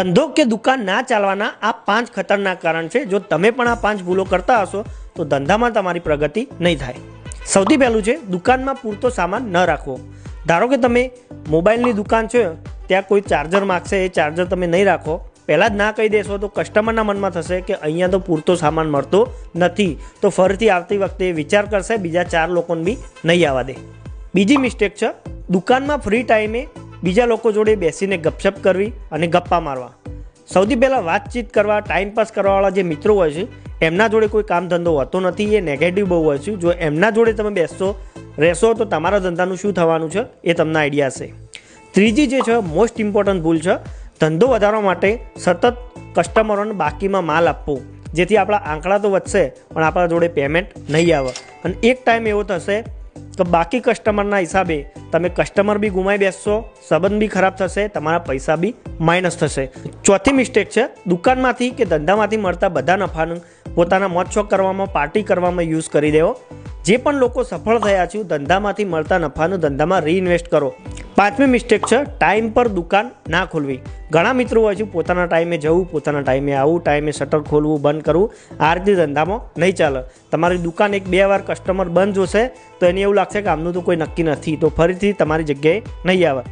ધંધો કે દુકાન ના ચાલવાના આ પાંચ ખતરનાક કારણ છે. જો તમે પણ આ પાંચ ભૂલો કરતા હશો, તો ધંધામાં તમારી પ્રગતિ નહીં થાય. સૌથી પહેલું છે, દુકાનમાં પૂરતો સામાન ન રાખવો. ધારો કે તમે મોબાઈલની દુકાન છે, ત્યાં કોઈ ચાર્જર માગશે, એ ચાર્જર તમે નહીં રાખો. પહેલાં જ ના કહી દેશો તો કસ્ટમરના મનમાં થશે કે અહીંયા તો પૂરતો સામાન મળતો નથી. તો ફરીથી આવતી વખતે વિચાર કરશે, બીજા ચાર લોકોને બી નહીં આવવા દે. બીજી મિસ્ટેક છે, દુકાનમાં ફ્રી ટાઈમે બીજા લોકો જોડે બેસીને ગપશપ કરવી અને ગપ્પા મારવા. સૌથી પહેલાં વાતચીત કરવા ટાઈમ પાસ કરવાવાળા જે મિત્રો હોય છે, એમના જોડે કોઈ કામ ધંધો હોતો નથી, એ નેગેટિવ બહુ હોય છે. જો એમના જોડે તમે બેસશો, રહેશો તો તમારા ધંધાનું શું થવાનું છે, એ તમને આઈડિયા હશે. ત્રીજી જે છે મોસ્ટ ઇમ્પોર્ટન્ટ ભૂલ છે, ધંધો વધારવા માટે સતત કસ્ટમરોને બાકીમાં માલ આપવો. જેથી આપણા આંકડા તો વધશે, પણ આપણા જોડે પેમેન્ટ નહીં આવે. અને એક ટાઈમ એવો થશે કે બાકી કસ્ટમરના હિસાબે તમે કસ્ટમર બી ગુમાઈ બેસશો, સંબંધ બી ખરાબ થશે, તમારા પૈસા બી માઇનસ થશે. ચોથી મિસ્ટેક છે, દુકાનમાંથી કે ધંધામાંથી મળતા બધા નફાનું પોતાના મોજશોખ કરવામાં પાર્ટી કરવામાં યુઝ કરી દેવો. જે પણ લોકો સફળ થયા છે, ધંધામાંથી મળતા નફાનું ધંધામાં રીઇન્વેસ્ટ કરો. પાંચમી મિસ્ટેક છે, ટાઈમ પર દુકાન ના ખોલવી. ઘણા મિત્રો હોય છે, પોતાના ટાઈમે જવું, પોતાના ટાઈમે આવું ટાઈમે શટર ખોલવું, બંધ કરવું. આ રીતે ધંધામાં નહીં ચાલે. તમારી દુકાન એક બે વાર કસ્ટમર બંધ જોશે, તો એને એવું લાગશે કે આમનું તો કોઈ નક્કી નથી. તો ફરીથી તમારી જગ્યાએ નહીં આવે.